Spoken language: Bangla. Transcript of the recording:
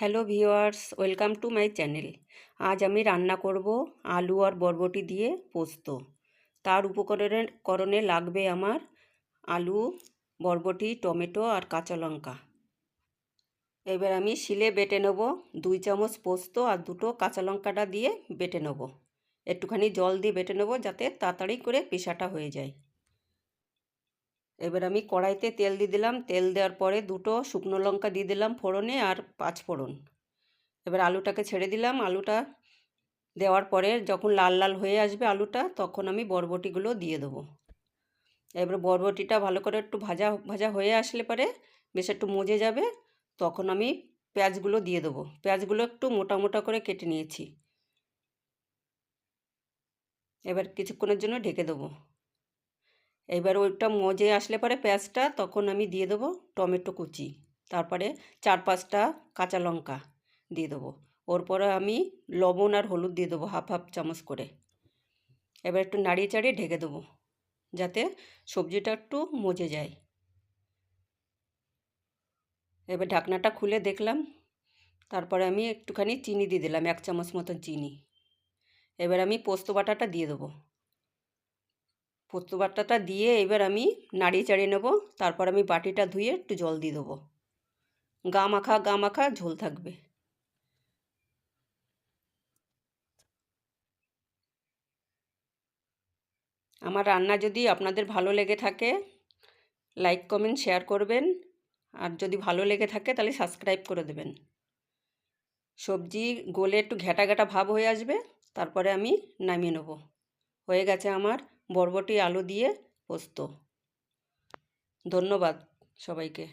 Hello viewers welcome to my channel আজ আমি রান্না করব আলু আর বরবটি দিয়ে পোস্ত। তার উপকরণে, করণে লাগবে আমার আলু, বরবটি, টমেটো আর কাঁচা লঙ্কা। এবার আমি শিলে বেটে নেব দুই চামচ পোস্ত আর দুটো কাঁচা লঙ্কাটা দিয়ে বেটে নেব। একটুখানি জল দিয়ে বেটে নেব যাতে তাড়াতাড়ি করে পেশাটা হয়ে যায়। এবার আমি কড়াইতে তেল দিয়ে দিলাম। তেল দেওয়ার পরে দুটো শুকনো লঙ্কা দিয়ে দিলাম ফোড়নে আর পাঁচ ফোড়ন। এবার আলুটাকে ছেড়ে দিলাম। আলুটা দেওয়ার পরে যখন লাল লাল হয়ে আসবে আলুটা, তখন আমি বরবটিগুলো দিয়ে দেবো। এবার বরবটিটা ভালো করে একটু ভাজা ভাজা হয়ে আসলে পরে বেশ একটু মজে যাবে, তখন আমি পেঁয়াজগুলো দিয়ে দেবো। পেঁয়াজগুলো একটু মোটা মোটা করে কেটে নিয়েছি। এবার কিছুক্ষণের জন্য ঢেকে দেবো। এবার ওইটা মজে আসলে পরে পেঁয়াজটা তখন আমি দিয়ে দেবো টমেটো কুচি। তারপরে চার পাঁচটা কাঁচা লঙ্কা দিয়ে দেবো। ওর পরে আমি লবণ আর হলুদ দিয়ে দেবো হাফ হাফ চামচ করে। এবার একটু নাড়িয়ে চাড়িয়ে ঢেকে দেবো যাতে সবজিটা একটু মজে যায়। এবার ঢাকনাটা খুলে দেখলাম। তারপরে আমি একটুখানি চিনি দিয়ে দিলাম, এক চামচ মতন চিনি। এবার আমি পোস্ত বাটাটা দিয়ে দেবো। পোস্ত বাটাটা দিয়ে এবার আমি নাড়িয়ে চাড়িয়ে নেব। তারপর আমি বাটিটা ধুয়ে একটু জল দিয়ে দেবো। গা মাখা গা মাখা, ঝোল থাকবে। আমার রান্না যদি আপনাদের ভালো লেগে থাকে, লাইক, কমেন্ট, শেয়ার করবেন। আর যদি ভালো লেগে থাকে, তাহলে সাবস্ক্রাইব করে দেবেন। সবজি গলে একটু ঘ্যাটা ঘ্যাটা ভাব হয়ে আসবে, তারপরে আমি নামিয়ে নেব। হয়ে গেছে আমার বরবটি আলু দিয়ে পোস্ত। ধন্যবাদ সবাইকে।